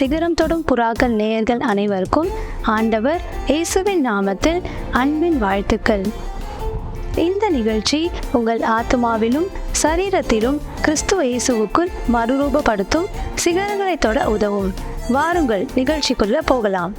சிகரம் தொடும் புறாக்கள் நேயர்கள் அனைவருக்கும் ஆண்டவர் இயேசுவின் நாமத்தில் அன்பின் வாழ்த்துக்கள். இந்த நிகழ்ச்சி உங்கள் ஆத்மாவிலும் சரீரத்திலும் கிறிஸ்துவ இயேசுவுக்குள் மறுரூபப்படுத்தும் சிகரங்களை தொட உதவும். வாருங்கள் நிகழ்ச்சிக்குள்ள போகலாம்.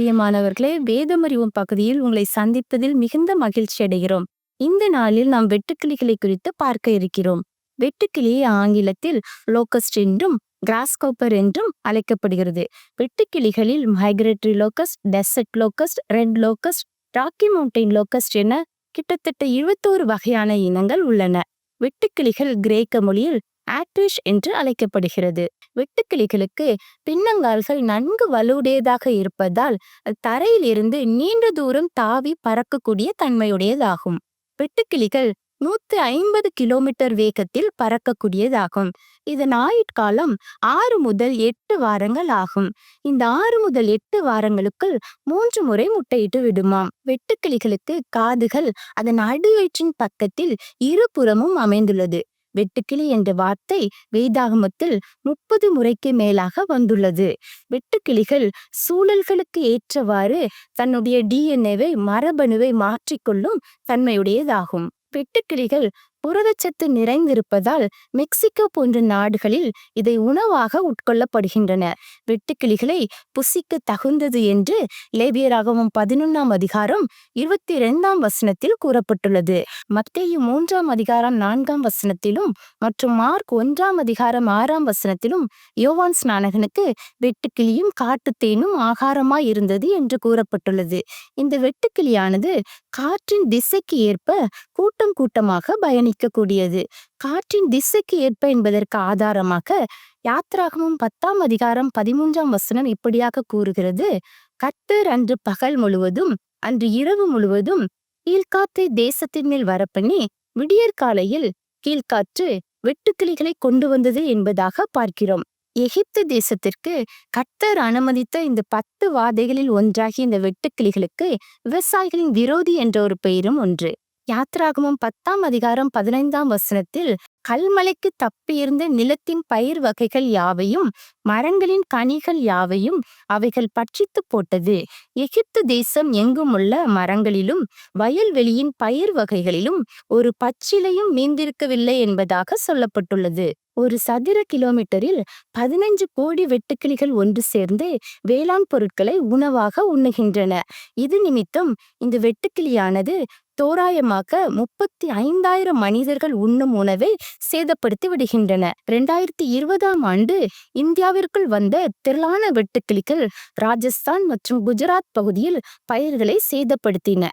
பிரியமானவர்களே வேதமறிவும் பகுதியில் உங்களை சந்திப்பதில் மிகுந்த மகிழ்ச்சி அடைகிறோம். இந்த நாளில் நாம் வெட்டுக்கிளிகளை குறித்து பார்க்க இருக்கிறோம். வெட்டுக்கிளியை ஆங்கிலத்தில் லோக்கஸ்ட் என்றும் கிராஸ்கோப்பர் என்றும் அழைக்கப்படுகிறது. வெட்டுக்கிளிகளில் migratory locust desert locust red locust Rocky Mountain locust என கிட்டத்தட்ட இருபத்தோரு வகையான இனங்கள் உள்ளன. வெட்டுக்கிளிகள் கிரேக்க மொழியில் ஆக்டிஷ் என்று அழைக்கப்படுகிறது. வெட்டுக்கிளிகளுக்கு பின்னங்கால்கள் நன்கு வலுவுடையதாக இருப்பதால் தரையில் தரையிலிருந்து நீண்ட தூரம் தாவி பறக்கக்கூடிய தன்மையுடையதாகும். வெட்டுக்கிளிகள் நூத்தி ஐம்பது கிலோமீட்டர் வேகத்தில் பறக்கக்கூடியதாகும். இதன் ஆயுட்காலம் ஆறு முதல் எட்டு வாரங்கள் ஆகும். இந்த ஆறு முதல் எட்டு வாரங்களுக்குள் மூன்று முறை முட்டையிட்டு விடுமாம். வெட்டுக்கிளிகளுக்கு காதுகள் அதன் அடிவயிற்றின் பக்கத்தில் இருபுறமும் அமைந்துள்ளது. வெட்டுக்கிளி என்ற வார்த்தை வேதாகமத்தில் முப்பது முறைக்கு மேலாக வந்துள்ளது. வெட்டுக்கிளிகள் சூழல்களுக்கு ஏற்றவாறு தன்னுடைய டிஎன்ஏவை மரபணுவை மாற்றிக்கொள்ளும் தன்மையுடையதாகும். வெட்டுக்கிளிகள் புரதச்சத்து நிறைந்திருப்பதால் மெக்சிகோ போன்ற நாடுகளில் இதை உணவாக உட்கொள்ளப்படுகின்றன. வெட்டுக்கிளிகளை புசிக்க தகுந்தது என்று லேபியராகவும் பதினொன்னாம் அதிகாரம் இருபத்தி இரண்டாம் வசனத்தில் கூறப்பட்டுள்ளது. மத்திய மூன்றாம் அதிகாரம் நான்காம் வசனத்திலும் மற்றும் மார்க் ஒன்றாம் அதிகாரம் ஆறாம் வசனத்திலும் யோவான் ஸ்நானகனுக்கு வெட்டுக்கிளியும் காட்டுத்தேனும் ஆகாரமாய் இருந்தது என்று கூறப்பட்டுள்ளது. இந்த வெட்டுக்கிளியானது காற்றின் திசைக்கு ஏற்ப கூட்டம் கூட்டமாக பயணிக்கக்கூடியது. காற்றின் திசைக்கு ஏற்ப என்பதற்கு ஆதாரமாக யாத்ராகமும் பத்தாம் அதிகாரம் பதிமூன்றாம் வசனம் இப்படியாக கூறுகிறது. கத்தர் அன்று பகல் முழுவதும் அன்று இரவு முழுவதும் கீழ்காத்தை தேசத்தின் மேல் வரப்பண்ணி விடியற்காலையில் கீழ்காற்று வெட்டுக்கிளிகளை கொண்டு வந்தது என்பதாக பார்க்கிறோம். எகிப்து தேசத்திற்கு கர்த்தர் அனுமதித்த இந்த பத்து வாதைகளில் ஒன்றாகிய இந்த வெட்டுக்கிளிகளுக்கு விவசாயிகளின் விரோதி என்ற ஒரு பெயரும் ஒன்று. யாத்ராகமம் பத்தாம் அதிகாரம் பதினைந்தாம் வசனத்தில் கல்மலைக்கு தப்பியிருந்த நிலத்தின் பயிர் வகைகள் யாவையும் மரங்களின் கனிகள் யாவையும் அவைகள் பட்சித்து போட்டது. எகிப்து தேசம் எங்கும் உள்ள மரங்களிலும் வயல்வெளியின் பயிர் வகைகளிலும் ஒரு பச்சிலையும் மீந்திருக்கவில்லை என்பதாக சொல்லப்பட்டுள்ளது. ஒரு சதுர கிலோமீட்டரில் பதினைஞ்சு கோடி வெட்டுக்கிளிகள் ஒன்று சேர்ந்து வேளாண் பொருட்களை உணவாக உண்ணுகின்றன. இது நிமித்தம் இந்த வெட்டுக்கிளியானது தோராயமாக முப்பத்தி ஐந்தாயிரம் மனிதர்கள் உண்ணும் உணவை சேதப்படுத்தி விடுகின்றன. இரண்டாயிரத்தி இருபதாம் ஆண்டு இந்தியாவிற்குள் வந்த திரளான வெட்டுக்கிளிகள் ராஜஸ்தான் மற்றும் குஜராத் பகுதியில் பயிர்களை சேதப்படுத்தின.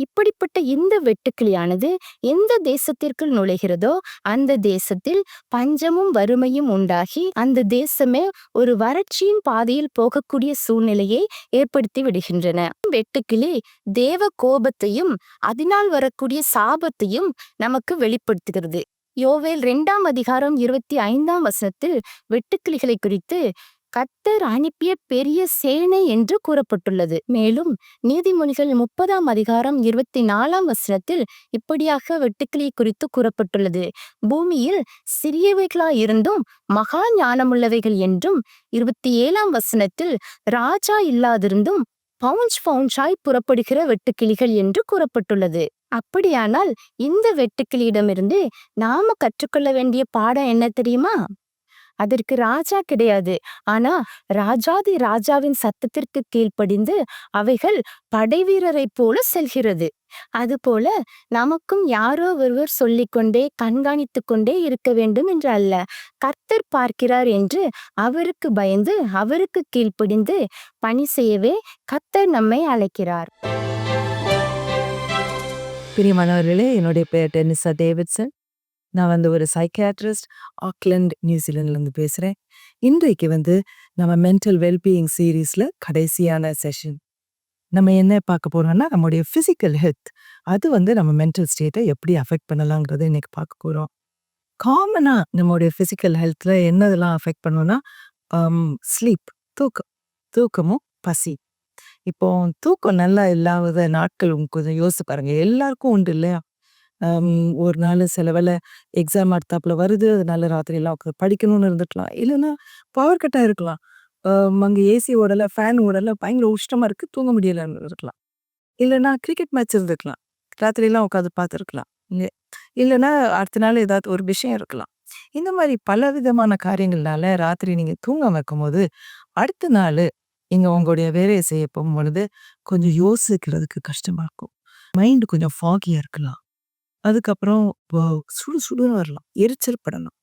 இப்படிப்பட்ட இந்த வெட்டுக்கிளியானது எந்த தேசத்திற்குள் நுழைகிறதோ அந்த தேசத்தில் பஞ்சமும் வறுமையும் உண்டாகி அந்த தேசமே ஒரு வறட்சியின் பாதையில் போகக்கூடிய சூழ்நிலையை ஏற்படுத்தி விடுகின்றன. வெட்டுக்கிளி தேவ கோபத்தையும் அதனால் வரக்கூடிய சாபத்தையும் நமக்கு வெளிப்படுத்துகிறது. யோவேல் இரண்டாம் அதிகாரம் இருபத்தி ஐந்தாம் வசனத்தில் வெட்டுக்கிளிகளை குறித்து கத்தர் அனுப்பிய பெரிய சேனை என்று கூறப்பட்டுள்ளது. மேலும் நீதிமொழிகள் முப்பதாம் அதிகாரம் இருபத்தி நாலாம் வசனத்தில் இப்படியாக வெட்டுக்கிளி குறித்து கூறப்பட்டுள்ளது. பூமியில் சிறியவைகளாய் இருந்தும் மகா ஞானமுள்ளவைகள் என்றும் இருபத்தி ஏழாம் வசனத்தில் ராஜா இல்லாதிருந்தும் பவுஞ்ச் பவுஞ்சாய் புறப்படுகிற வெட்டுக்கிளிகள் என்று கூறப்பட்டுள்ளது. அப்படியானால் இந்த வெட்டுக்கிளியிடமிருந்து நாம கற்றுக்கொள்ள வேண்டிய பாடம் என்ன தெரியுமா? அதற்கு ராஜா கிடையாது. ஆனா ராஜாதி ராஜாவின் சத்தத்திற்கு கீழ்ப்படிந்து அவைகள் படைவீரரைப் போல செல்கிறது. அதுபோல நமக்கும் யாரோ ஒருவர் சொல்லிக்கொண்டே கண்காணித்து கொண்டே இருக்க வேண்டும் என்று அல்ல. கர்த்தர் பார்க்கிறார் என்று அவருக்கு பயந்து அவருக்கு கீழ்ப்படிந்து பணி செய்யவே கர்த்தர் நம்மை அழைக்கிறார். பிரியமானவர்களே என்னுடைய பெயர் டென்னிசா டேவிட்சன். நான் வந்து ஒரு சைக்கியாட்ரிஸ்ட் ஆக்லண்ட் நியூசிலாண்ட்லேருந்து பேசுகிறேன் இன்றைக்கு வந்து நம்ம மென்டல் வெல்பீயிங் சீரீஸில் கடைசியான செஷன் நம்ம என்ன பார்க்க போகிறோம்னா நம்முடைய ஃபிசிக்கல் ஹெல்த் அது வந்து நம்ம மென்டல் ஸ்டேட்டை எப்படி அஃபெக்ட் பண்ணலாங்கிறத இன்னைக்கு பார்க்க போகிறோம் காமனாக நம்மளுடைய ஃபிசிக்கல் ஹெல்த்தில் என்னதெல்லாம் அஃபெக்ட் பண்ணோன்னா ஸ்லீப் தூக்கம் தூக்கமும் பசி. இப்போ தூக்கம் நல்லா இல்லாத நாட்கள் கொஞ்சம் யோசிச்சு பாருங்கள் எல்லாருக்கும் உண்டு இல்லையா? ஒரு நாள் சில வேலை எக்ஸாம் அடுத்தாப்புல வருது. அதனால ராத்திரி எல்லாம் உட்காந்து படிக்கணும்னு இருந்துக்கலாம் இல்லைன்னா பவர் கட்டாக இருக்கலாம். அங்கே ஏசி ஓடல ஃபேன் ஓடல பயங்கர உஷ்டமாக இருக்குது தூங்க முடியலன்னு இருக்கலாம். இல்லைன்னா கிரிக்கெட் மேட்ச் இருந்துக்கலாம். ராத்திரியெல்லாம் உட்காந்து பார்த்துருக்கலாம் இல்லைன்னா அடுத்த நாள் ஏதாவது ஒரு விஷயம் இருக்கலாம். இந்த மாதிரி பல விதமான காரியங்கள்னால ராத்திரி நீங்கள் தூங்க வைக்கும் போது அடுத்த நாள் நீங்கள் உங்களுடைய வேலையை செய்ய போகும்பொழுது கொஞ்சம் யோசிக்கிறதுக்கு கஷ்டமாக இருக்கும். மைண்டு கொஞ்சம் ஃபாகியாக இருக்கலாம். அதுக்கப்புறம் வ- சுடு சுடுன்னு வரலாம். எரிச்சல் படணும்.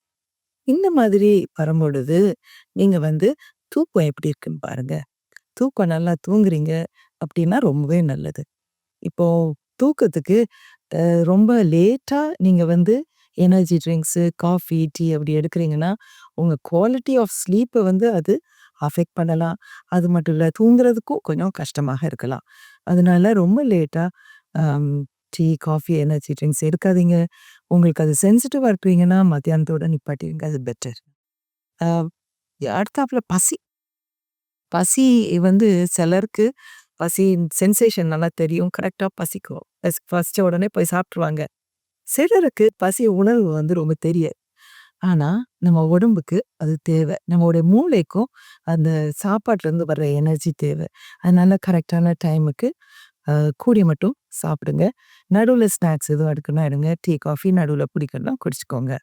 இந்த மாதிரி வரும்பொழுது நீங்க வந்து தூக்கம் எப்படி இருக்குன்னு பாருங்க. தூக்கம் நல்லா தூங்குறீங்க அப்படின்னா ரொம்பவே நல்லது. இப்போ தூக்கத்துக்கு ரொம்ப லேட்டா நீங்க வந்து எனர்ஜி ட்ரிங்க்ஸு காஃபி டீ அப்படி எடுக்கிறீங்கன்னா உங்க குவாலிட்டி ஆஃப் ஸ்லீப்பை வந்து அது அஃபெக்ட் பண்ணலாம். அது மட்டும் இல்லை தூங்குறதுக்கும் கொஞ்சம் கஷ்டமாக இருக்கலாம். அதனால ரொம்ப லேட்டா டீ காஃபி எனர்ஜி ட்ரிங்க்ஸ் எடுக்காதீங்க. உங்களுக்கு அது சென்சிட்டிவாக இருக்கிறீங்கன்னா மத்தியானத்தோட நிப்பாட்டிடுங்க அது பெட்டர். அடுத்தாப்புல பசி. பசி வந்து சிலருக்கு பசி சென்சேஷன் நல்லா தெரியும். கரெக்டாக பசிக்கும். ஃபஸ்ட்டு உடனே போய் சாப்பிட்ருவாங்க சிலருக்கு பசி உணர்வு வந்து ரொம்ப தெரியாது. ஆனால் நம்ம உடம்புக்கு அது தேவை. நம்மளுடைய மூளைக்கும் அந்த சாப்பாட்டிலேருந்து வர்ற எனர்ஜி தேவை. அதனால கரெக்டான டைமுக்கு கூடிய மட்டும் சாப்பிடுங்க. நடுவில் ஸ்நாக்ஸ் எதுவும் எடுக்கணும் எடுங்க. டீ காஃபி நடுவில் பிடிக்கணும் குடிச்சுக்கோங்க.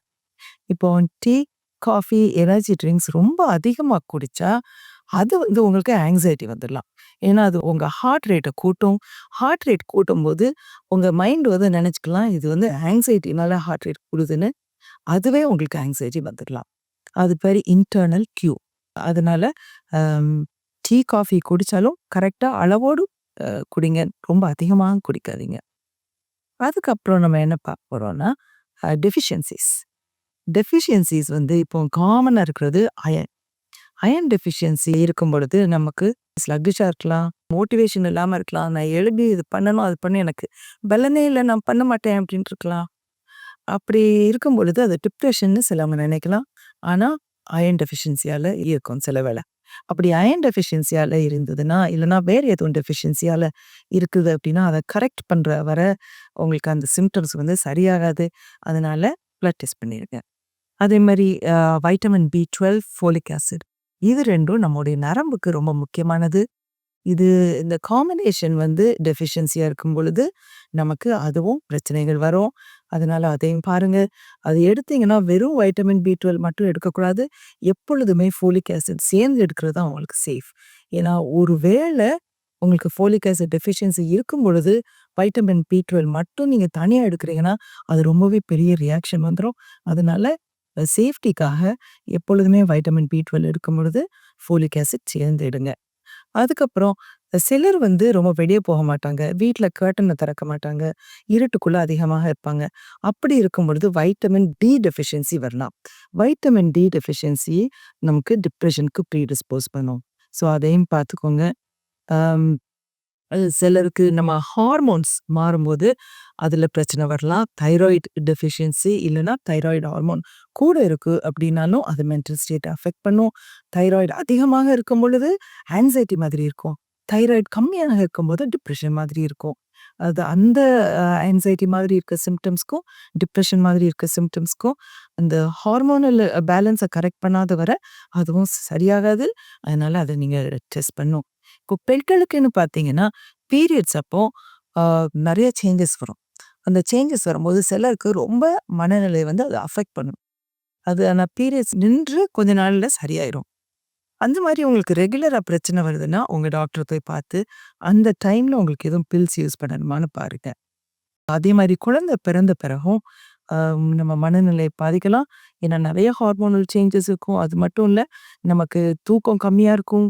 இப்போ டீ காஃபி எனர்ஜி ட்ரிங்க்ஸ் ரொம்ப அதிகமாக குடித்தா அது வந்து உங்களுக்கு ஆங்ஸைட்டி வந்துடலாம் ஏன்னா அது உங்கள் ஹார்ட் ரேட்டை கூட்டும். ஹார்ட் ரேட் கூட்டும் போது உங்கள் மைண்ட் வந்து நினச்சிக்கலாம் இது வந்து ஆங்ஸைட்டினால ஹார்ட் ரேட் கூடுதுன்னு. அதுவே உங்களுக்கு ஆங்ஸைட்டி வந்துடலாம் அது பேர் இன்டர்னல் கியூ அதனால டீ காஃபி குடித்தாலும் கரெக்டாக அளவோடு குடிங்க. ரொம்ப அதிகமாக குடிக்காதீங்க. அதுக்கப்புறம் நம்ம என்ன பார்க்க போகிறோம்னா டெஃபிஷியன்சிஸ் டெஃபிஷியன்சிஸ் வந்து இப்போ காமனாக இருக்கிறது அயன் அயன் டெஃபிஷியன்சி இருக்கும் பொழுது நமக்கு ஸ்லக்கிஷாக இருக்கலாம் மோட்டிவேஷன் இல்லாமல் இருக்கலாம். நான் எழுதி இது பண்ணணும் அது பண்ணி எனக்கு பலனே இல்லை நான் பண்ண மாட்டேன் அப்படின்ட்டு இருக்கலாம். அப்படி இருக்கும் பொழுது அது டிப்ரெஷன்னு சிலவங்க நினைக்கலாம். ஆனால் அயன் டெஃபிஷியன்சியால் இருக்கும் சில வேலை அப்படி அயன் டெஃபிஷியன்சியால் இருந்ததுன்னா இல்லைனா வேறு எதுவும் டெஃபிஷியன்சியால் இருக்குது அப்படின்னா அதை கரெக்ட் பண்ணுற வர உங்களுக்கு அந்த சிம்டம்ஸ் வந்து சரியாகாது. அதனால பிளட் டெஸ்ட் பண்ணிடுங்க அதே மாதிரி vitamin B twelve folic acid இது ரெண்டும் நம்முடைய நரம்புக்கு ரொம்ப முக்கியமானது. இது இந்த காம்பினேஷன் வந்து டெஃபிஷியன்சியாக இருக்கும் பொழுது நமக்கு அதுவும் பிரச்சனைகள் வரும். அதனால் அதையும் பாருங்கள் அது எடுத்தீங்கன்னா வெறும் வைட்டமின் பி டுவெல் மட்டும் எடுக்கக்கூடாது. எப்பொழுதுமே ஃபோலிக் ஆசிட் சேர்ந்து எடுக்கிறது தான் உங்களுக்கு சேஃப் ஏன்னா ஒரு வேளை உங்களுக்கு ஃபோலிக் ஆசிட் டெஃபிஷியன்சி இருக்கும் பொழுது வைட்டமின் பி டுவெல் மட்டும் நீங்கள் தனியாக எடுக்கிறீங்கன்னா அது ரொம்பவே பெரிய ரியாக்ஷன் வந்துடும் அதனால சேஃப்டிக்காக எப்பொழுதுமே வைட்டமின் பி டுவெல் எடுக்கும் பொழுது ஃபோலிக் ஆசிட் சேர்ந்து எடுங்க. அதுக்கப்புறம் சிலர் வந்து ரொம்ப வெளியே போக மாட்டாங்க. வீட்டில் கேர்டனை திறக்க மாட்டாங்க. இருட்டுக்குள்ளே அதிகமாக இருப்பாங்க. அப்படி இருக்கும் பொழுது வைட்டமின் டி டெஃபிஷியன்சி வரலாம். வைட்டமின் டி டெஃபிஷியன்சி நமக்கு டிப்ரெஷனுக்கு ப்ரீடிஸ்போஸ் பண்ணும். ஸோ அதையும் பார்த்துக்கோங்க. சிலருக்கு நம்ம ஹார்மோன்ஸ் மாறும்போது அதில் பிரச்சனை வரலாம். தைராய்டு டெஃபிஷியன்சி இல்லைன்னா தைராய்டு ஹார்மோன் கூட இருக்குது அப்படின்னாலும் அது மென்டல் ஸ்டேட் அஃபெக்ட் பண்ணும். தைராய்டு அதிகமாக இருக்கும் பொழுது ஆன்சைட்டி மாதிரி இருக்கும். தைராய்டு கம்மியாக இருக்கும்போது டிப்ரெஷன் மாதிரி இருக்கும். அது அந்த ஆன்சைட்டி மாதிரி இருக்க சிம்டம்ஸ்க்கும் டிப்ரெஷன் மாதிரி இருக்க சிம்டம்ஸ்க்கும் அந்த ஹார்மோனல் பேலன்ஸை கரெக்ட் பண்ணாத வர அதுவும் சரியாகாது. அதனால் அதை நீங்கள் டெஸ்ட் பண்ணும். இப்போ பெண்களுக்குன்னு பார்த்தீங்கன்னா பீரியட்ஸ் அப்போ நிறைய சேஞ்சஸ் வரும். அந்த சேஞ்சஸ் வரும்போது சிலருக்கு ரொம்ப மனநிலை வந்து அது அஃபெக்ட் பண்ணும். அது ஆனால் பீரியட்ஸ் நின்று கொஞ்ச நாளில் சரியாயிரும். அந்த மாதிரி உங்களுக்கு ரெகுலராக பிரச்சனை வருதுன்னா உங்கள் டாக்டரை போய் பார்த்து அந்த டைமில் உங்களுக்கு எதுவும் பில்ஸ் யூஸ் பண்ணணுமான்னு பாருங்க. அதே மாதிரி குழந்தை பிறந்த பிறகும் நம்ம மனநிலை பாதிக்கலாம். ஏன்னா நிறைய ஹார்மோனல் சேஞ்சஸ் இருக்கும். அது மட்டும் இல்லை நமக்கு தூக்கம் கம்மியாக இருக்கும்.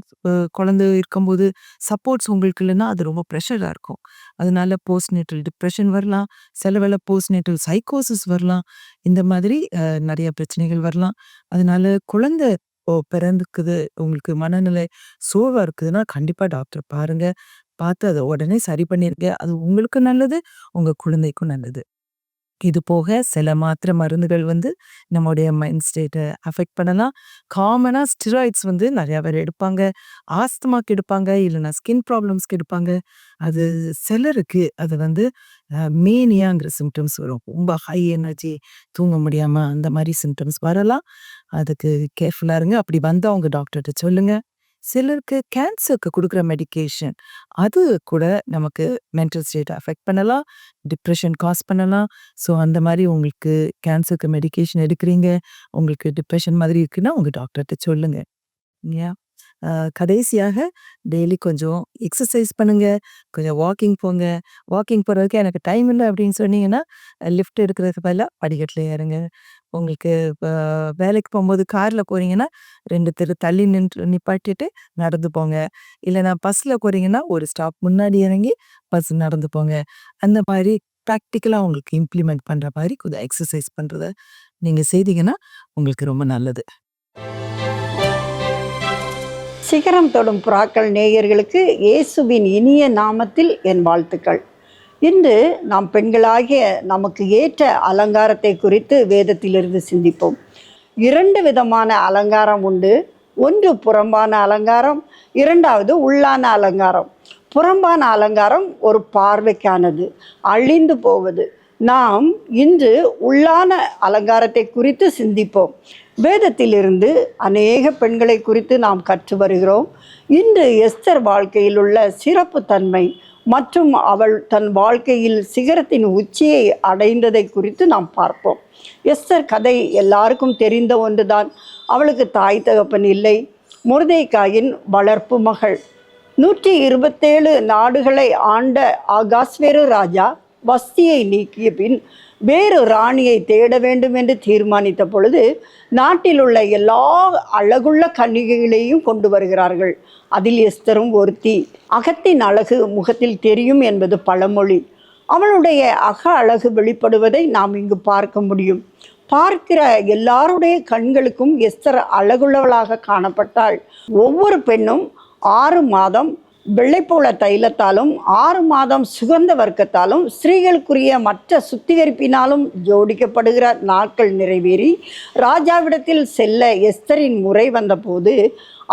குழந்தை இருக்கும்போது சப்போர்ட்ஸ் உங்களுக்கு இல்லைன்னா அது ரொம்ப ப்ரெஷராக இருக்கும். அதனால போஸ்ட்நேட்டல் டிப்ரெஷன் வரலாம். சில வேளை போஸ்ட்நேட்டல் சைக்கோசிஸ் வரலாம். இந்த மாதிரி நிறைய பிரச்சனைகள் வரலாம். அதனால குழந்தை ஓ! பிறந்துக்குது. உங்களுக்கு மனநிலை சோர்வா இருக்குதுன்னா கண்டிப்பா டாக்டர் பாருங்க. பார்த்து அதை உடனே சரி பண்ணிருங்க. அது உங்களுக்கு நல்லது உங்க குழந்தைக்கும் நல்லது. இது போக சில மாத்திரை மருந்துகள் வந்து நம்முடைய மைண்ட் ஸ்டேட்டை அஃபெக்ட் பண்ணலாம். காமனாக ஸ்டிராய்ட்ஸ் வந்து நிறையா பேர் எடுப்பாங்க. ஆஸ்துமாக்கு எடுப்பாங்க இல்லைனா ஸ்கின் ப்ராப்ளம்ஸ்க்கு எடுப்பாங்க. அது சிலருக்கு அது வந்து மேனியாங்கிற சிம்டம்ஸ் வரும். ரொம்ப ஹை எனர்ஜி தூங்க முடியாமல் அந்த மாதிரி சிம்டம்ஸ் வரலாம். அதுக்கு கேர்ஃபுல்லாக இருங்க. அப்படி வந்து அவங்க டாக்டர்கிட்ட சொல்லுங்கள் சிலருக்கு கேன்சருக்கு கொடுக்குற மெடிக்கேஷன் அது கூட நமக்கு மென்டல் ஸ்டேட்டை அஃபெக்ட் பண்ணலாம். டிப்ரெஷன் காஸ் பண்ணலாம். ஸோ அந்த மாதிரி உங்களுக்கு கேன்சருக்கு மெடிக்கேஷன் எடுக்கிறீங்க. உங்களுக்கு டிப்ரெஷன் மாதிரி இருக்குன்னா உங்கள் டாக்டர்கிட்ட சொல்லுங்கள் யா கடைசியாக டெய்லி கொஞ்சம் எக்ஸசைஸ் பண்ணுங்க. கொஞ்சம் வாக்கிங் போங்க. வாக்கிங் போகிறதுக்கு எனக்கு டைம் இல்லை அப்படின்னு சொன்னீங்கன்னா லிஃப்ட் எடுக்கிறதுக்கு பதிலாக படிக்கட்டில் ஏறுங்க. உங்களுக்கு இப்போ வேலைக்கு போகும்போது காரில் போகிறீங்கன்னா ரெண்டு தெரு தள்ளி நின்று நிப்பாட்டிட்டு நடந்து போங்க. இல்லைன்னா பஸ்ஸில் போகிறீங்கன்னா ஒரு ஸ்டாப் முன்னாடி இறங்கி பஸ் நடந்து போங்க. அந்த மாதிரி ப்ராக்டிக்கலாக உங்களுக்கு இம்ப்ளிமெண்ட் பண்ணுற மாதிரி கொஞ்சம் எக்ஸசைஸ் பண்ணுறத நீங்கள் செய்தீங்கன்னா உங்களுக்கு ரொம்ப நல்லது. சிகரம் தொடும் புறாக்கள் நேயர்களுக்கு இயேசுவின் இனிய நாமத்தில் என் வாழ்த்துக்கள். இன்று நாம் பெண்களாகிய நமக்கு ஏற்ற அலங்காரத்தை குறித்து வேதத்திலிருந்து சிந்திப்போம். இரண்டு விதமான அலங்காரம் உண்டு. ஒன்று புறம்பான அலங்காரம் இரண்டாவது உள்ளான அலங்காரம். புறம்பான அலங்காரம் ஒரு பார்வைக்கானது அழிந்து போவது. நாம் இன்று உள்ளான அலங்காரத்தை குறித்து சிந்திப்போம். வேதத்திலிருந்து அநேக பெண்களை குறித்து நாம் கற்று வருகிறோம். இன்று எஸ்தர் வாழ்க்கையில் உள்ள சிறப்பு தன்மை மற்றும் அவள் தன் வாழ்க்கையில் சிகரத்தின் உச்சியை அடைந்ததை குறித்து நாம் பார்ப்போம். எஸ்தர் கதை எல்லாருக்கும் தெரிந்த ஒன்றுதான். அவளுக்கு தாய் தகப்பன் இல்லை. முருதைக்காயின் வளர்ப்பு மகள். நூற்றி இருபத்தேழு நாடுகளை ஆண்ட ஆகாஸ்வேரு ராஜா வஸ்தியை நீக்கிய பின் வேறு ராணியை தேட வேண்டும் என்று தீர்மானித்த பொழுது நாட்டில் உள்ள எல்லா அழகுள்ள கன்னிகைகளையும் கொண்டு வருகிறார்கள். அதில் எஸ்தரும் ஒருத்தி. அகத்தின் அழகு முகத்தில் தெரியும் என்பது பழமொழி. அவளுடைய அக அழகு வெளிப்படுவதை நாம் இங்கு பார்க்க முடியும். பார்க்கிற எல்லாருடைய கண்களுக்கும் எஸ்தர் அழகுள்ளவளாக காணப்பட்டாள். ஒவ்வொரு பெண்ணும் ஆறு மாதம் வெள்ளைப்போள தைலத்தாலும் ஆறு மாதம் சுகந்த வர்க்கத்தாலும் ஸ்திரீகளுக்குரிய மற்ற சுத்திகரிப்பினாலும் ஜோடிக்கப்படுகிற நாட்கள் நிறைவேறி ராஜாவிடத்தில் செல்ல எஸ்தரின் முறை வந்தபோது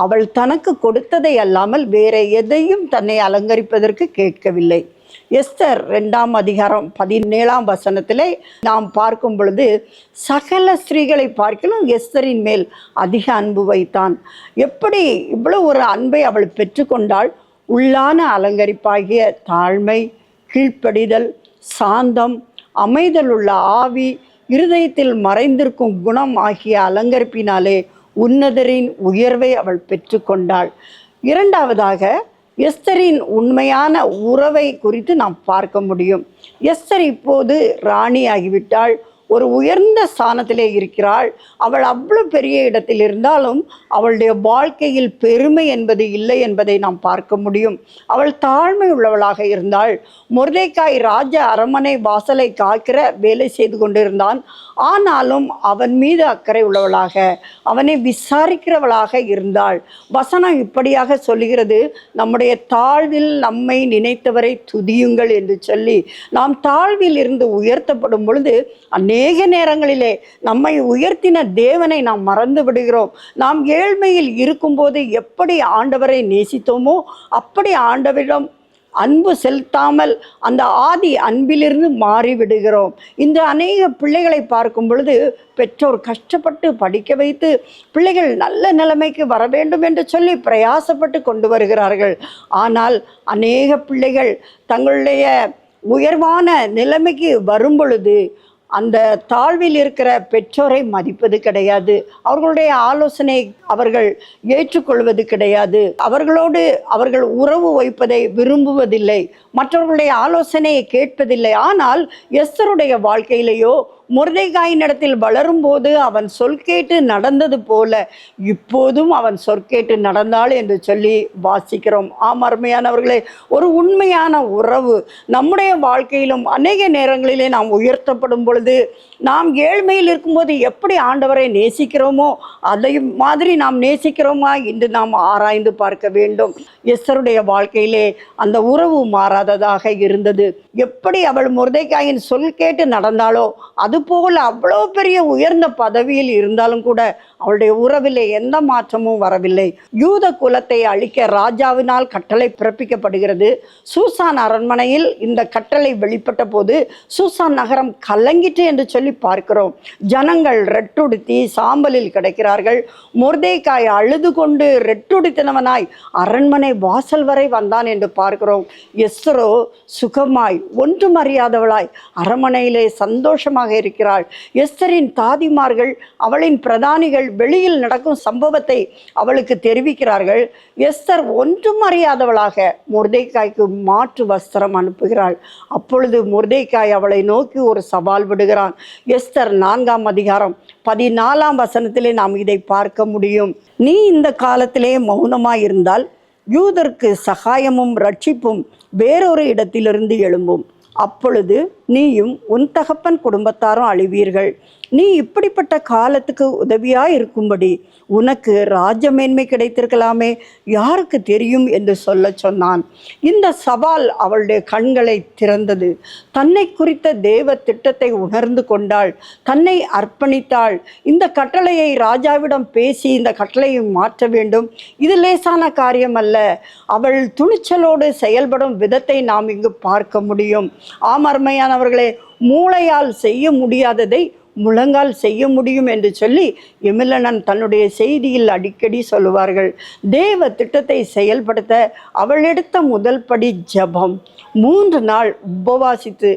அவள் தனக்கு கொடுத்ததை அல்லாமல் வேற எதையும் தன்னை அலங்கரிப்பதற்கு கேட்கவில்லை. எஸ்தர் ரெண்டாம் அதிகாரம் பதினேழாம் வசனத்திலே நாம் பார்க்கும் பொழுது சகல ஸ்திரீகளை பார்க்கலும் எஸ்தரின் மேல் அதிக அன்பு வைத்தான். எப்படி இவ்வளோ ஒரு அன்பை அவள் பெற்றுக்கொண்டாள்? உள்ளான அலங்கரிப்பாகிய தாழ்மை கீழ்ப்படிதல் சாந்தம் அமைதலுள்ள ஆவி இருதயத்தில் மறைந்திருக்கும் குணம் ஆகிய அலங்கரிப்பினாலே உன்னதரின் உயர்வை அவள் பெற்றுக்கொண்டாள் இரண்டாவதாக எஸ்தரின் உண்மையான உறவை குறித்து நாம் பார்க்க முடியும். எஸ்தர் இப்போது ராணி ஆகிவிட்டாள் ஒரு உயர்ந்த ஸ்தானத்திலே இருக்கிறாள். அவள் அவ்வளோ பெரிய இடத்தில் இருந்தாலும் அவளுடைய வாழ்க்கையில் பெருமை என்பது இல்லை என்பதை நாம் பார்க்க முடியும். அவள் தாழ்மை உள்ளவளாக இருந்தாள். முருதைக்காய் ராஜ அரண்மனை வாசலை காக்கிற வேலை செய்து கொண்டிருந்தான். ஆனாலும் அவன் மீது அக்கறை உள்ளவளாக அவனை விசாரிக்கிறவளாக இருந்தாள். வசனம் இப்படியாக சொல்லுகிறது நம்முடைய தாழ்வில் நம்மை நினைத்தவரை துதியுங்கள் என்று சொல்லி நாம் தாழ்வில் இருந்து உயர்த்தப்படும் பொழுது அநேக நேரங்களிலே நம்மை உயர்த்தின தேவனை நாம் மறந்து விடுகிறோம். நாம் ஏழ்மையில் இருக்கும்போது எப்படி ஆண்டவரை நேசித்தோமோ அப்படி ஆண்டவரிடம் அன்பு செலுத்தாமல் அந்த ஆதி அன்பிலிருந்து மாறிவிடுகிறோம். இந்த அநேக பிள்ளைகளை பார்க்கும் பொழுது பெற்றோர் கஷ்டப்பட்டு படிக்க வைத்து பிள்ளைகள் நல்ல நிலைமைக்கு வர வேண்டும் என்று சொல்லி பிரயாசப்பட்டு கொண்டு வருகிறார்கள். ஆனால் அநேக பிள்ளைகள் தங்களுடைய உயர்வான நிலைமைக்கு வரும் பொழுது அந்த தாழ்வில் இருக்கிற பெற்றோரை மதிப்பது கிடையாது. அவர்களுடைய ஆலோசனை அவர்கள் ஏற்றுக்கொள்வது கிடையாது. அவர்களோடு அவர்கள் உறவு வைப்பதை விரும்புவதில்லை. மற்றவர்களுடைய ஆலோசனையை கேட்பதில்லை. ஆனால் எஸ்தருடைய வாழ்க்கையிலேயோ முருதைகாயினிடத்தில் வளரும்போது அவன் சொல் கேட்டு நடந்தது போல இப்போதும் அவன் சொற்கேட்டு நடந்தாள் என்று சொல்லி வாசிக்கிறோம். ஆம் அருமையானவர்களே ஒரு உண்மையான உறவு நம்முடைய வாழ்க்கையிலும் அநேக நேரங்களிலே நாம் உயர்த்தப்படும் பொழுது நாம் ஏழ்மையில் இருக்கும்போது எப்படி ஆண்டவரை நேசிக்கிறோமோ அதை மாதிரி நாம் நேசிக்கிறோமா என்று நாம் ஆராய்ந்து பார்க்க வேண்டும். எஸ்தருடைய வாழ்க்கையிலே அந்த உறவு மாறாததாக இருந்தது. எப்படி அவள் முருதைக்காயின் சொல் கேட்டு நடந்தாளோ அதுபோல் அவ்வளோ பெரிய உயர்ந்த பதவியில் இருந்தாலும் கூட அவளுடைய உறவிலே எந்த மாற்றமும் வரவில்லை. யூத குலத்தை அழிக்க ராஜாவினால் கட்டளை பிறப்பிக்கப்படுகிறது. சூசான் அரண்மனையில் இந்த கட்டளை வெளிப்பட்ட போது சூசான் நகரம் கலங்கிட்டு என்று சொல்லி பார்க்கிறோம். ஜனங்கள் ரெட்டுடுத்தி சாம்பலில் கிடைக்கிறார்கள். முர்தேக்காய் அழுது கொண்டு ரெட்டுடுத்தினவனாய் அரண்மனை வாசல் வரை வந்தான் என்று பார்க்கிறோம். எஸ்ரோ சுகமாய் ஒன்றும் அறியாதவளாய் அரண்மனையிலே சந்தோஷமாக இருக்கிறாள் எஸ்தரின் தாதிமார்கள் அவளின் பிரதானிகள் வெளியில் நடக்கும் சம்பவத்தை அவளுக்கு தெரிவிக்கிறார்கள். எஸ்தர் ஒன்றும் அறியாதவளாக முர்தேக்காய்க்கு மாற்று வஸ்திரம் அனுப்புகிறாள். அப்பொழுது முர்தேக்காய் அவளை நோக்கி ஒரு சவால் விடுகிறான். எஸ்தர் நான்காம் அதிகாரம் பதினாலாம் வசனத்திலே நாம் இதை பார்க்க முடியும். நீ இந்த காலத்திலே மௌனமாய் இருந்தால் யூதருக்கு சகாயமும் ரட்சிப்பும் வேறொரு இடத்திலிருந்து எழும்பும். அப்பொழுது நீயும் உன் தகப்பன் குடும்பத்தாரும் அழிவீர்கள். நீ இப்படிப்பட்ட காலத்துக்கு உதவியாய் இருக்கும்படி உனக்கு ராஜமேன்மை கிடைத்திருக்கலாமே. யாருக்கு தெரியும் என்று சொல்ல சொன்னான். இந்த சவால் அவளுடைய கண்களை திறந்தது. தன்னை குறித்த தேவ திட்டத்தை உணர்ந்து கொண்டாள். தன்னை அர்ப்பணித்தாள். இந்த கட்டளையை ராஜாவிடம் பேசி இந்த கட்டளையை மாற்ற வேண்டும். இது லேசான காரியம் அல்ல அவள் துணிச்சலோடு செயல்படும் விதத்தை நாம் இங்கு பார்க்க முடியும். ஆமர்மையானவர்களே மூளையால் செய்ய முடியாததை முழங்கால் செய்ய முடியும் என்று சொல்லி எமிலனன் தன்னுடைய செய்தியில் அடிக்கடி சொல்லுவார்கள். தேவ திட்டத்தை செயல்படுத்த அவள் எடுத்த முதல் படி ஜெபம். மூன்று நாள் உபவாசித்து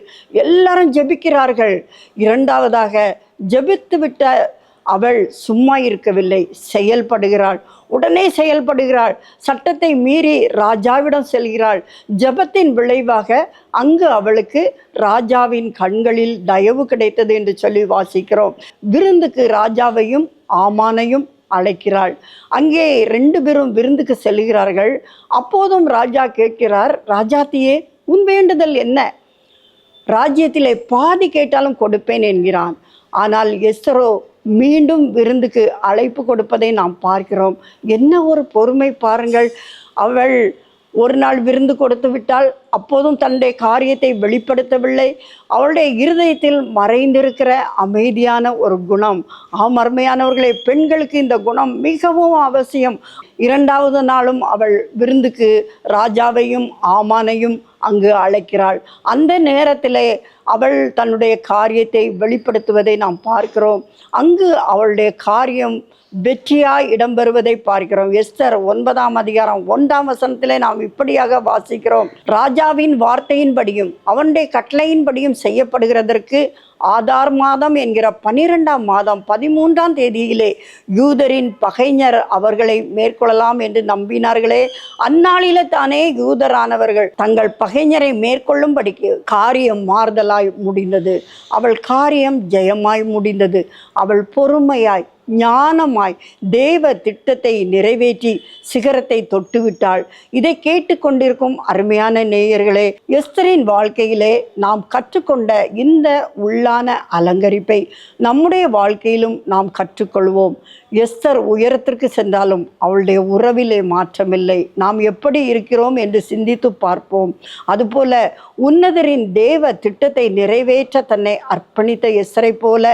எல்லாரும் ஜெபிக்கிறார்கள். இரண்டாவதாக ஜபித்து விட்ட அவள் சும்மா இருக்கவில்லை செயல்படுகிறாள். உடனே செயல்படுகிறாள். சட்டத்தை மீறி ராஜாவிடம் செல்கிறாள். ஜெபத்தின் விளைவாக அங்கு அவளுக்கு ராஜாவின் கண்களில் தயவு கிடைத்தது என்று சொல்லி வாசிக்கிறோம். விருந்துக்கு ராஜாவையும் ஆமானையும் அழைக்கிறாள். அங்கே ரெண்டு பேரும் விருந்துக்கு செல்கிறார்கள். அப்போதும் ராஜா கேட்கிறார் ராஜாத்தியே உன் வேண்டுதல் என்ன? ராஜ்யத்திலே பாதி கேட்டாலும் கொடுப்பேன் என்கிறான். ஆனால் எஸ்தரோ மீண்டும் விருந்துக்கு அழைப்பு கொடுப்பதை நாம் பார்க்கிறோம். என்ன ஒரு பொறுமை பாருங்கள். அவள் ஒரு நாள் விருந்து கொடுத்து விட்டால் அப்போதும் தன்னுடைய காரியத்தை வெளிப்படுத்தவில்லை. அவளுடைய இருதயத்தில் மறைந்திருக்கிற அமைதியான ஒரு குணம். ஆம் அருமையானவர்களே பெண்களுக்கு இந்த குணம் மிகவும் அவசியம். இரண்டாவது நாளும் அவள் விருந்துக்கு ராஜாவையும் ஆமானையும் அங்கு அழைக்கிறாள். அந்த நேரத்திலே அவள் தன்னுடைய காரியத்தை வெளிப்படுத்துவதை நாம் பார்க்கிறோம். அங்கு அவளுடைய காரியம் வெற்றியாய் இடம்பெறுவதை பார்க்கிறோம். எஸ்தர் ஒன்பதாம் அதிகாரம் ஒன்றாம் வசனத்திலே நாம் இப்படியாக வாசிக்கிறோம். ராஜாவின் வார்த்தையின்படியும் அவனுடைய கட்டளையின்படியும் செய்யப்படுகிறதற்கு ஆதார் மாதம் என்கிற பனிரெண்டாம் மாதம் பதிமூன்றாம் தேதியிலே யூதரின் பகைஞர் அவர்களை மேற்கொள்ளலாம் என்று நம்பினார்களே. அந்நாளில தானே யூதரானவர்கள் தங்கள் பகைஞரை மேற்கொள்ளும்படிக்கு காரியம் மாறுதலாய் முடிந்தது. அவள் காரியம் ஜெயமாய் முடிந்தது. அவள் பொறுமையாய் ஞானமாய் தேவ திட்டத்தை நிறைவேற்றி சிகரத்தை தொட்டுவிட்டாள். இதை கேட்டுக்கொண்டிருக்கும் அருமையான நேயர்களே எஸ்தரின் வாழ்க்கையிலே நாம் கற்றுக்கொண்ட இந்த உள்ளான அலங்கரிப்பை நம்முடைய வாழ்க்கையிலும் நாம் கற்றுக்கொள்வோம். எஸ்தர் உயரத்திற்கு சென்றாலும் அவளுடைய உறவிலே மாற்றமில்லை. நாம் எப்படி இருக்கிறோம் என்று சிந்தித்து பார்ப்போம். அதுபோல உன்னதரின் தேவ திட்டத்தை நிறைவேற்ற தன்னை அர்ப்பணித்த எஸ்தரை போல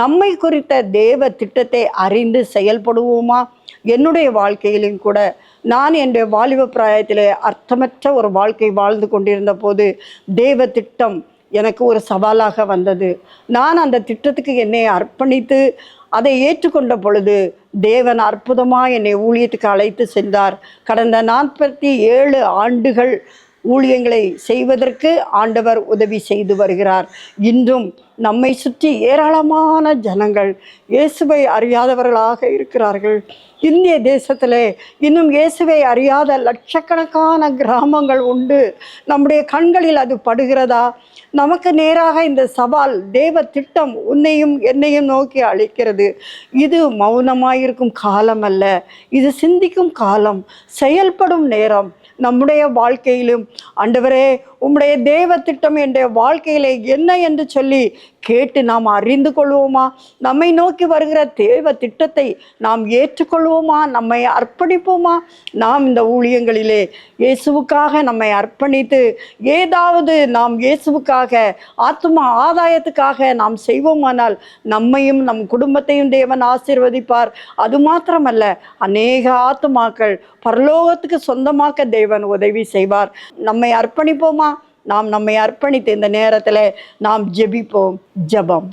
நம்மை குறித்த தேவ திட்டத்தை அறிந்து செயல்படுவோமா? என்னுடைய வாழ்க்கையிலும் கூட. நான் என்னுடைய வாலிப பிராயத்தில் அர்த்தமற்ற ஒரு வாழ்க்கை வாழ்ந்து கொண்டிருந்த போது தேவ திட்டம் எனக்கு ஒரு சவாலாக வந்தது. நான் அந்த திட்டத்துக்கு என்னை அர்ப்பணித்து அதை ஏற்றுக்கொண்ட பொழுது தேவன் அற்புதமாக என்னை ஊழியத்துக்கு அழைத்து சென்றார். கடந்த நாற்பத்தி ஏழு ஆண்டுகள் ஊழியங்களை செய்வதற்கு ஆண்டவர் உதவி செய்து வருகிறார். இன்றும் நம்மை சுற்றி ஏராளமான ஜனங்கள் இயேசுவை அறியாதவர்களாக இருக்கிறார்கள். இந்திய தேசத்திலே இன்னும் இயேசுவை அறியாத லட்சக்கணக்கான கிராமங்கள் உண்டு. நம்முடைய கண்களில் அது படுகிறதா? நமக்கு நேராக இந்த சவால் தேவ திட்டம் உன்னையும் என்னையும் நோக்கி அழைக்கிறது. இது மௌனமாயிருக்கும் காலம் அல்ல இது சிந்திக்கும் காலம். செயல்படும் நேரம். நம்முடைய வாழ்க்கையிலும் ஆண்டவரே உம்முடைய தேவ திட்டம் என்ற வாழ்க்கையிலே என்ன என்று சொல்லி கேட்டு நாம் அறிந்து கொள்வோமா? நம்மை நோக்கி வருகிற தேவ திட்டத்தை நாம் ஏற்றுக்கொள்வோமா? நம்மை அர்ப்பணிப்போமா? நாம் இந்த ஊழியங்களிலே இயேசுவுக்காக நம்மை அர்ப்பணித்து ஏதாவது நாம் இயேசுவுக்காக ஆத்மா ஆதாயத்துக்காக நாம் செய்வோமானால் நம்மையும் நம் குடும்பத்தையும் தேவன் ஆசீர்வதிப்பார். அது மாத்திரமல்ல அநேக ஆத்துமாக்கள் பரலோகத்துக்கு சொந்தமாக்க தேவன் உதவி செய்வார். நம்மை அர்ப்பணிப்போமா? நாம் நம்மை அர்ப்பணித்து இந்த நேரத்தில் நாம் ஜெபிப்போம் ஜெபம்.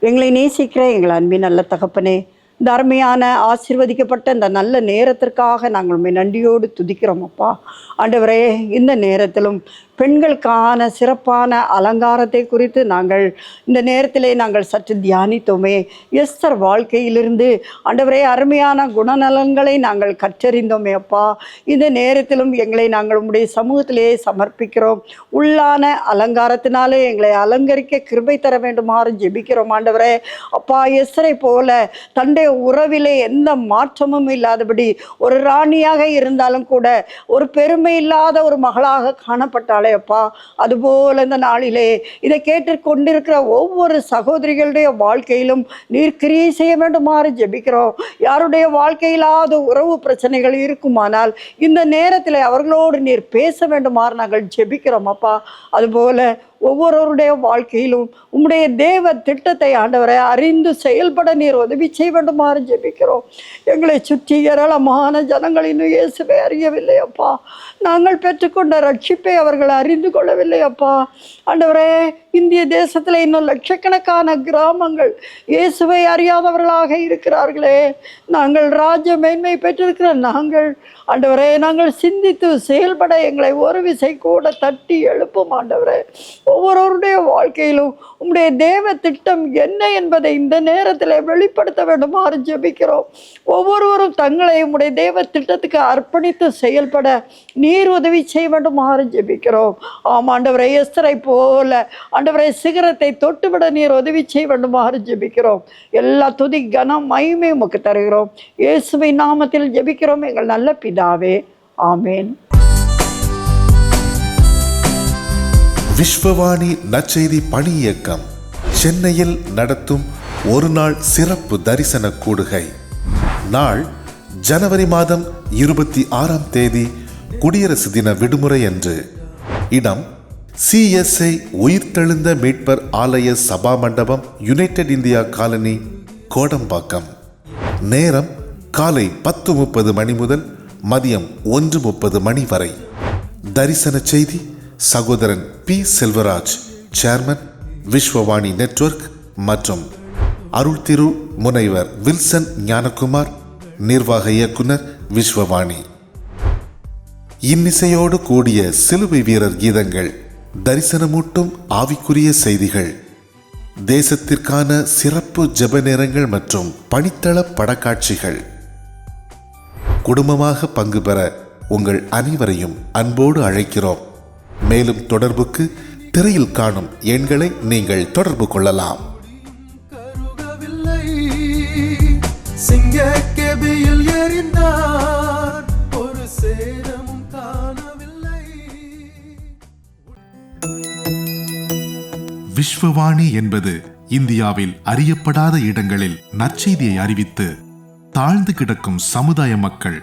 எங்களை நேசிக்கிற எங்கள் அன்பின் நல்ல தகப்பனே இந்த அருமையான ஆசிர்வதிக்கப்பட்ட இந்த நல்ல நேரத்திற்காக நாங்கள் உண்மை நன்றியோடு துதிக்கிறோம் அப்பா. ஆண்டவரே இந்த நேரத்திலும் பெண்களுக்கான சிறப்பான அலங்காரத்தை குறித்து நாங்கள் இந்த நேரத்திலே நாங்கள் சற்று தியானித்தோமே. எஸ்தர் வாழ்க்கையிலிருந்து ஆண்டவரே அருமையான குணநலன்களை நாங்கள் கற்றறிந்தோமே அப்பா. இந்த நேரத்திலும் எங்களை நாங்கள் உங்களுடைய சமூகத்திலே சமர்ப்பிக்கிறோம். உள்ளான அலங்காரத்தினாலே எங்களை அலங்கரிக்க கிருபை தர வேண்டுமாறு ஜெபிக்கிறோம் ஆண்டவரே. அப்பா எஸ்தரை போல தன்னுடைய உறவிலே எந்த மாற்றமும் இல்லாதபடி ஒரு ராணியாக இருந்தாலும் கூட ஒரு பெருமை இல்லாத ஒரு மகளாக காணப்பட்டாலே அப்பா அதுபோல இந்த நாளிலே இதை கேட்டு கொண்டிருக்கிற ஒவ்வொரு சகோதரிகளுடைய வாழ்க்கையிலும் நீர் கிரியை செய்ய வேண்டுமாறு ஜெபிக்கிறோம். யாருடைய வாழ்க்கையிலாத உறவு பிரச்சனைகள் இருக்குமானால் இந்த நேரத்தில் அவர்களோடு நீர் பேச வேண்டுமாறு நாங்கள் ஜெபிக்கிறோம் அப்பா. அதுபோல் ஒவ்வொருவருடைய வாழ்க்கையிலும் உம்முடைய தேவ திட்டத்தை ஆண்டவரை அறிந்து செயல்பட நீர் உதவி செய்ய வேண்டுமாறு ஜெபிக்கிறோம். எங்களை சுற்றி ஏராளமான ஜனங்கள் இன்னும் இயேசுவை அறியவில்லை அப்பா. நாங்கள் பெற்றுக்கொண்ட ரட்சிப்பை அவர்கள் அறிந்து கொள்ளவில்லை அப்பா. ஆண்டவரே இந்திய தேசத்தில் இன்னும் லட்சக்கணக்கான கிராமங்கள் இயேசுவை அறியாதவர்களாக இருக்கிறார்களே. நாங்கள் ராஜ மேன்மை பெற்றிருக்கிற நாங்கள் ஆண்டவரே நாங்கள் சிந்தித்து செயல்பட எங்களை ஒரு விசை கூட தட்டி எழுப்பும் ஆண்டவரே. ஒவ்வொருவருடைய வாழ்க்கையிலும் உம்முடைய தேவ திட்டம் என்ன என்பதை இந்த நேரத்தில் வெளிப்படுத்த வேண்டுமாறு ஜெபிக்கிறோம். ஒவ்வொருவரும் தங்களை உம்முடைய தேவ திட்டத்துக்கு அர்ப்பணித்து செயல்பட நீர் உதவி செய்ய வேண்டுமாறு ஜெபிக்கிறோம். ஆமாம் ஆண்டவரை எஸ்தரை போல ஆண்டவரை சிகரத்தை தொட்டுவிட நீர் உதவி செய்ய வேண்டுமாறு ஜெபிக்கிறோம். எல்லா துதி கனம் மகிமை உமக்கு தருகிறோம். இயேசுவை நாமத்தில் ஜெபிக்கிறோம். எங்கள் நல்ல பிதாவே ஆமேன். விஸ்வவாணி நச்செய்தி பணி இயக்கம் சென்னையில் நடத்தும் ஒரு நாள் சிறப்பு தரிசன கூடுகை. நாள் ஜனவரி மாதம் இருபத்தி ஆறாம் தேதி குடியரசு தின விடுமுறை அன்று. இடம் சிஎஸ்ஐ உயிர்த்தெழுந்த மீட்பர் ஆலய சபா மண்டபம் யுனைடெட் இந்தியா காலனி கோடம்பாக்கம். நேரம் காலை பத்து முப்பது மணி முதல் மதியம் ஒன்று முப்பது மணி வரை. தரிசன செய்தி சகோதரன் P. Selvaraj chairman Vishwavani network மற்றும் அருள் திரு முனைவர் வில்சன் ஞானகுமார் நிர்வாக இயக்குனர் விஸ்வவாணி. இன்னிசையோடு கூடிய சிலுவை வீரர் கீதங்கள் தரிசனமூட்டும் ஆவிக்குரிய செய்திகள். தேசத்திற்கான சிறப்பு ஜெப நேரங்கள் மற்றும் பணித்தள படக்காட்சிகள். குடும்பமாக பங்கு பெற உங்கள் அனைவரையும் அன்போடு அழைக்கிறோம். மேலும் தொடர்புக்கு திரையில் காணும் எண்களை நீங்கள் தொடர்பு கொள்ளலாம். விஸ்வவாணி என்பது இந்தியாவில் அறியப்படாத இடங்களில் நற்செய்தியை அறிவித்து தாழ்ந்து கிடக்கும் சமுதாய மக்கள்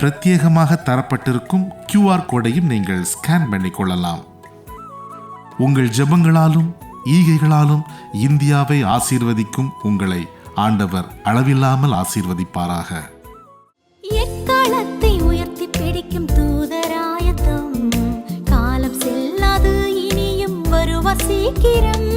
பிரத்யேகமாக தரப்பட்டிருக்கும் கியூஆர் கோடையும் நீங்கள் ஸ்கேன் பண்ணிக் கொள்ளலாம். உங்கள் ஜெபங்களாலும் ஈகைகளாலும் இந்தியாவை ஆசீர்வதிக்கும் உங்களை ஆண்டவர் அளவில்லாமல் ஆசீர்வதிப்பாராக. எக்காலத்தை உயர்த்தி பிடிக்கும் தூதராயத்தம்? காலம் செல்லாது இனியும் வருவார் சீக்கிரம்.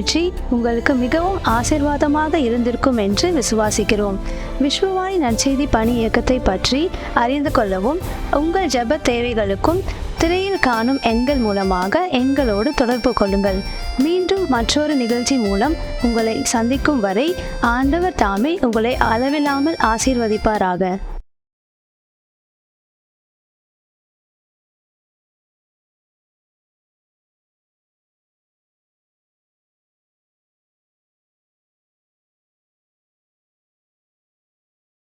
நிகழ்ச்சி உங்களுக்கு மிகவும் ஆசிர்வாதமாக இருந்திருக்கும் என்று விசுவாசிக்கிறோம். விஸ்வவாணி நற்செய்தி பணி இயக்கத்தை பற்றி அறிந்து கொள்ளவும் உங்கள் ஜப தேவைகளுக்கும் திரையில் காணும் எண்கள் மூலமாக எங்களோடு தொடர்பு கொள்ளுங்கள். மீண்டும் மற்றொரு நிகழ்ச்சி மூலம் உங்களை சந்திக்கும் வரை ஆண்டவர் தாமே உங்களை அளவில்லாமல் ஆசீர்வதிப்பாராக.